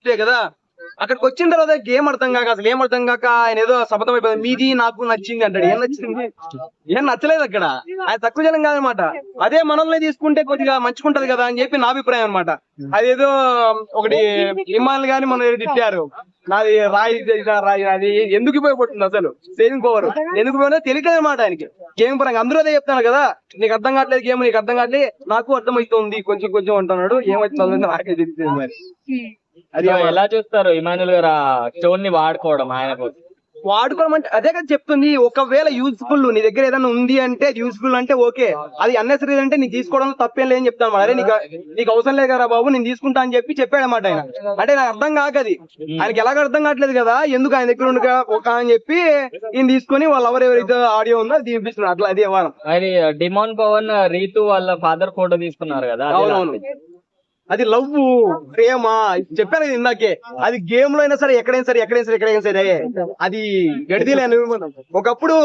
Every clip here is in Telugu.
అంతే కదా? అక్కడికి వచ్చిన తర్వాత గేమ్ అర్థం కాక అసలు ఏం అర్థం కాక ఆయన ఏదో సబతం అయిపోయింది మీది నాకు నచ్చింది అంటాడు. ఏం నచ్చింది? ఏం నచ్చలేదు అక్కడ. ఆయన తక్కువ జనం కాదనమాట అదే మనల్ని తీసుకుంటే కొద్దిగా మంచుకుంటది కదా అని చెప్పి నా అభిప్రాయం అనమాట అదేదో ఒకటి విమానాలు గాని మనం ఏదో తిట్టారు. నాది రాయి రాయి అది ఎందుకు ఉపయోగపడుతుంది అసలు? Saving power. ఎందుకు ఉపయోగపడుతుందో తెలియట్లేదు అనమాట ఆయనకి. గేమ్ పరంగా అందరూ అదే చెప్తాను కదా. నీకు అర్థం కావట్లేదు గేమ్ నీకు అర్థం కావట్లేదు. నాకు అర్థం అవుతుంది కొంచెం కొంచెం అంటున్నాడు. ఏమవుతుంది నాకే తెలియదు మరి. అది ఎలా చూస్తారు ఇమానుల్ గారు స్టోన్ని వాడుకోవడం ఆయన వాడుకోవడం అంటే అదే కదా చెప్తుంది. ఒకవేళ యూస్ఫుల్ నీ దగ్గర ఏదైనా ఉంది అంటే యూస్ఫుల్ అంటే ఓకే. అది అన్నెసరీ అంటే నీకు తీసుకోవడం తప్పేం లేదని చెప్తాను అరే నీకు నీకు అవసరం లేదు కదా బాబు నేను తీసుకుంటా అని చెప్పి చెప్పాడు అనమాట ఆయన. అంటే నాకు అర్థం కాకది ఆయనకి ఎలాగ అర్థం కావట్లేదు కదా. ఎందుకు ఆయన దగ్గర ఉండగా ఒక అని చెప్పి ఈయన తీసుకొని వాళ్ళు ఎవరు ఎవరైతే ఆడియో ఉందో అది తీపిస్తున్నారు అట్లా అది మరి డిమాన్ పవన్ రీతు వాళ్ళ ఫాదర్ ఫోటో తీసుకున్నారు కదా అవునవును. అది లవ్ ప్రేమ. చెప్పాను కదా ఇందాకే. అది గేమ్లో అయినా సరే ఎక్కడైనా సరే ఎక్కడైనా సరే ఎక్కడైనా సరే అది గడిదీలేను ఒకప్పుడు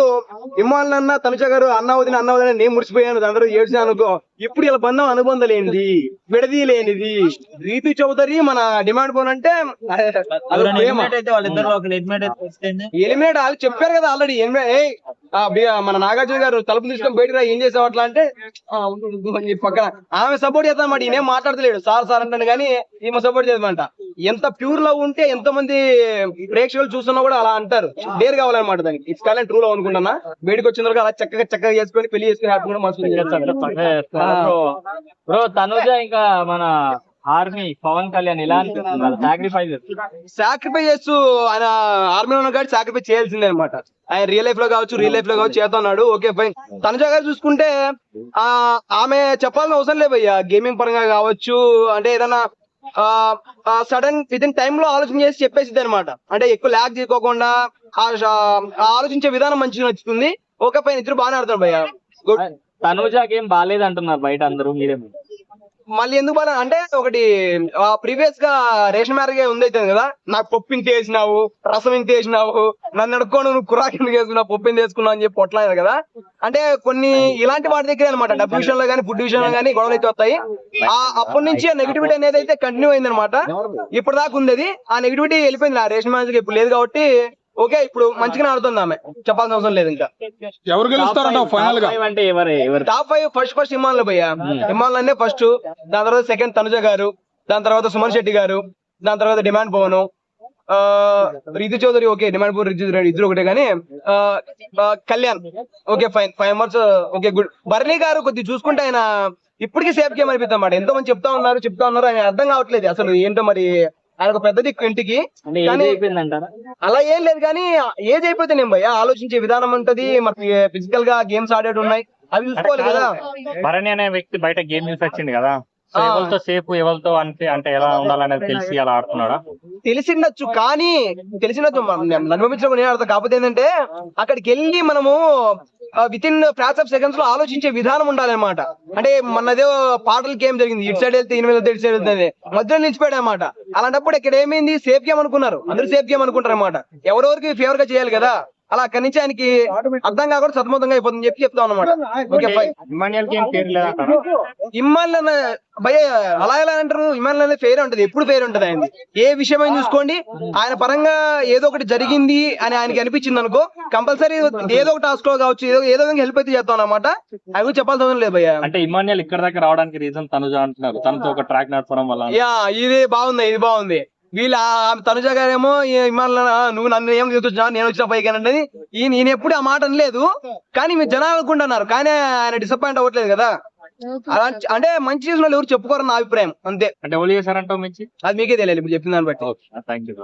ఇమ్మాన్ అన్న తనుజ గారు అన్న వదిన అన్న వదిన నేను మురిసిపోయాను అందరూ ఏడ్చాను అనుకో ఇప్పుడు ఇలా బంధం అనుబంధం లేనిది విడదీలేనిది రీతు చౌదరి మన డిమాండ్ పోన్ అంటే ఎలిమినేట్ వాళ్ళు చెప్పారు కదా ఆల్రెడీ. మన నాగార్జున గారు తలుపు తీసుకొని బయటకు రా ఏం చేసావు అట్లా అంటే పక్కన. ఆమె సపోర్ట్ చేద్దాం మాట ఈయనేం మాట్లాడతలేడు. సార్ సార్ అంటాడు కానీ ఈమె సపోర్ట్ చేద్దామంట ఎంత ప్యూర్ లవ్ ఉంటే ఎంత మంది ప్రేక్షకులు చూస్తున్నా కూడా అలా అంటారు. డేర్ కావాలన్నమాట దానికి. ఇట్స్ కాలం ట్రూ లవ్ అనుకుంటున్నా. బయటకు వచ్చిన తర్వాత అలా చక్కగా చక్కగా చేసుకొని పెళ్ళి చేసుకుని హ్యాపీ కూడా మనసు బ్రో తనుజ ఇంకా మన ఆర్మీ పవన్ కళ్యాణ్ ఇలా అనిపిస్తుంది సాక్రిఫైస్ సాక్రిఫైస్ చేస్తూ ఆయన ఆర్మీలో ఉన్న కాదు సాక్రిఫైస్ చేయాల్సిందే అనమాట ఆయన రియల్ లైఫ్లో కావచ్చు రియల్ లైఫ్లో కావచ్చు చేస్తున్నాడు ఓకే ఫైన్ తనుజ గారు చూసుకుంటే ఆ ఆమె చెప్పాల్సిన అవసరం లేదు భయ్య. గేమింగ్ పరంగా కావచ్చు అంటే ఏదైనా సడన్ విత్ ఇన్ టైం లో ఆలోచన చేసి చెప్పేసిద్ది అనమాట అంటే ఎక్కువ ల్యాక్ తీసుకోకుండా ఆ ఆలోచించే విధానం మంచిగా నచ్చుతుంది. ఓకే పైన ఇద్దరు బాగానే ఆడతారు భయ్య. గుడ్ తనుజకి ఏం బాగాలేదు అంటున్నారు బయట అందరూ మీరేమో మళ్ళీ ఎందుకు బాగా అంటే ఒకటి ప్రీవియస్గా రేషన్ మ్యారేజ్ ఉంది అయితే కదా నాకు పప్పు ఇంత వేసినావు రసం ఇంత వేసినావు నన్ను అడుక్కోను నువ్వు కురాకి ఎందుకు వేసుకున్నావు పప్పు ఇంత వేసుకున్నావు అని చెప్పి కొట్లాడారు కదా? అంటే కొన్ని ఇలాంటి వాటి దగ్గర అనమాట డబ్బు విషయంలో కానీ ఫుడ్ విషయంలో కానీ గొడవలు అయితే వస్తాయి. ఆ అప్పటి నుంచి ఆ నెగిటివిటీ అనేది అయితే కంటిన్యూ అయింది అనమాట ఇప్పుడు దాకా ఉంది ఆ నెగిటివిటీ వెళ్ళిపోయింది. ఆ రేషన్ మ్యారేజ్ ఇప్పుడు లేదు కాబట్టి ఓకే ఇప్పుడు మంచిగానే ఆడుతుంది ఆమె. చెప్పాల్సిన అవసరం లేదు ఇంకా. ఎవరు గెలుస్తారంటావు ఫైనల్గా? Top five అంటే ఎవరు ఎవరు? Top five first first Himalaya భయ్య. హిమాలయ అనే ఫస్ట్ దాని తర్వాత సెకండ్ తనుజ గారు దాని తర్వాత సుమన్ శెట్టి గారు దాని తర్వాత డిమాండ్ పవన్. ఆ రితు చౌదరి ఓకే డిమాండ్ పవన్ రితు చౌదరి ఇద్దరు ఒకటే కానీ Kalyan. Okay fine five members okay good. బర్నీ గారు కొద్దిగా చూసుకుంటే ఆయన ఇప్పటికీ సేఫ్ గేమ్ అనిపిద్దాం అన్నమాట ఎంతో మంది చెప్తా ఉన్నారు చెప్తా ఉన్నారు ఆయన అర్థం కావట్లేదు అసలు ఏంటో మరి ఆయన ఒక పెద్ద దిక్కు ఇంటికి. అలా ఏం లేదు కానీ ఏజ్ అయిపోతే నేను భయ్య ఆలోచించే విధానం ఉంటది. మరి ఫిజికల్గా గేమ్స్ ఆడేటి ఉన్నాయి. అవి చూసుకోవాలి కదా. భరణి అనే వ్యక్తి బయట గేమ్ వచ్చింది కదా. ఎవరితో సేఫ్ ఎవరితో అంటే అంటే ఎలా ఉండాలనేది తెలిసి అలా ఆడుతున్నాడా? తెలిసిండొచ్చు కానీ తెలిసిండొచ్చు అనుభవించడం నేను అర్థం కాకపోతే ఏంటంటే అక్కడికి వెళ్ళి మనము విత్ ఇన్ ఫ్రాక్స్ ఆఫ్ సెకండ్స్లో ఆలోచించే విధానం ఉండాలన్నమాట. అంటే మనదే పాటలకి ఏం జరిగింది? ఇటు సైడ్ వెళ్తే ఇటు ఇటు సైడ్ వెళ్తే మధ్యలో నిలిచిపోయాడు అనమాట అలాంటప్పుడు ఇక్కడ ఏమైంది? సేఫ్ గేమ్ అనుకున్నారు. అందరూ సేఫ్ గేమ్ అనుకుంటారు అనమాట ఎవరెవరికి ఫేవర్గా చేయాలి కదా? అలా అక్కడి నుంచి ఆయనకి అర్థం కాకుండా సతమతంగా అయిపోతుందని చెప్పి చెప్తాం అనమాట ఓకే ఫైన్. ఇమాన్యుయల్కి ఏం పేరు లేదంటారా ఇమ్మాన్ భయ అలా ఎలా అంటారు ఇమ్మాన్ అనేది ఫెయిర్ ఉంటది ఎప్పుడు ఫెయిర్ ఉంటది ఆయన ఏ విషయమైనా చూసుకోండి ఆయన పరంగా ఏదో ఒకటి జరిగింది అని ఆయనకి అనిపించింది అనుకో కంపల్సరీ ఏదో ఒక టాస్క్లో కావచ్చు ఏదో ఏదో విధంగా హెల్ప్ అయితే చేస్తాం అనమాట అది కూడా చెప్పాల్సిన అవసరం లేదు భయ్య. అంటే ఇమాన్యుయల్ ఇక్కడ దాకా రావడానికి రీజన్ తనుజ అంటున్నారు. తనతో ఒక ట్రాక్ నడపడం వల్ల. యా ఇది బాగుంది ఇది బాగుంది. వీళ్ళ తనుజ గారేమో ఇమ్మాన్ నువ్వు నన్ను ఏం తీసుకొచ్చినా నేను వచ్చిన పైకి అనేది ఈయన ఈయన ఎప్పుడు ఆ మాట అనలేదు. కానీ మీరు జనాలు అనుకుంటున్నారు. కానీ ఆయన డిసప్పాయింట్ అవ్వట్లేదు కదా. అలా అంటే మంచి చేసిన ఎవరు చెప్పుకోరని నా అభిప్రాయం. అంతే. అంటే ఎవరు చేశారంటావు మించి? అది మీకే తెలియాలి ఇప్పుడు చెప్పిన దాన్ని బట్టి. Thank you